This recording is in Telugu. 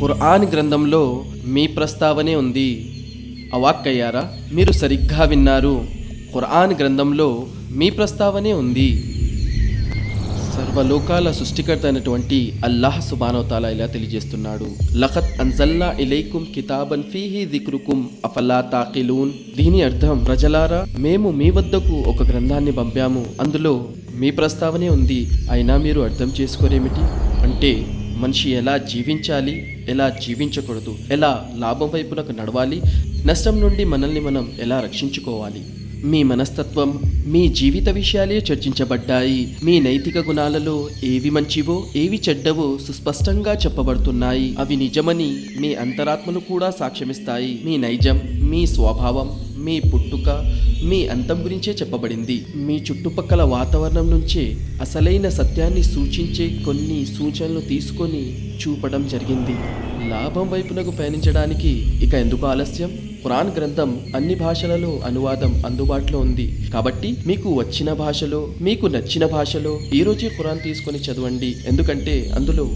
ఖురాన్ గ్రంథంలో మీ ప్రస్తావనే ఉంది. అవాక్కయ్యారా మీరు సరిగ్గా విన్నారు. ఖురాన్ గ్రంథంలో మీ ప్రస్తావనే ఉంది. సర్వలోకాల సృష్టికర్త అయినటువంటి అల్లాహ్ సుబానవతాల ఇలా తెలియజేస్తున్నాడు. లఖత్ అన్జల్లా ఇలైకుం కితాబన్ ఫీహి దిక్రుకుం అఫలా తాకిలూన్. దీని అర్థం ప్రజలారా మేము మీ వద్దకు ఒక గ్రంథాన్ని పంపాము. అందులో మీ ప్రస్తావనే ఉంది. అయినా మీరు అర్థం చేసుకోరేమిటి? అంటే మనిషి ఎలా జీవించాలి ఎలా జీవించకూడదు ఎలా లాభం వైపునకు నడవాలి నష్టం నుండి మనల్ని మనం ఎలా రక్షించుకోవాలి? మీ మనస్తత్వం మీ జీవిత విషయాలే చర్చించబడ్డాయి. మీ నైతిక గుణాలలో ఏవి మంచివో ఏవి చెడ్డవో సుస్పష్టంగా చెప్పబడుతున్నాయి. అవి నిజమని మీ అంతరాత్మలు కూడా సాక్ష్యమిస్తాయి. మీ నైజం మీ స్వభావం మీ పుట్టుక మీ అంతం గురించే చెప్పబడింది. మీ చుట్టుపక్కల వాతావరణం నుంచే అసలైన సత్యాన్ని సూచించే కొన్ని సూచనలు తీసుకొని చూపడం జరిగింది. లాభం వైపునకు పయనించడానికి ఇక ఎందుకు ఆలస్యం? ఖురాన్ గ్రంథం అన్ని భాషలలో అనువాదం అందుబాటులో ఉంది. కాబట్టి మీకు వచ్చిన భాషలో మీకు నచ్చిన భాషలో ఈ రోజే ఖురాన్ తీసుకొని చదవండి. ఎందుకంటే అందులో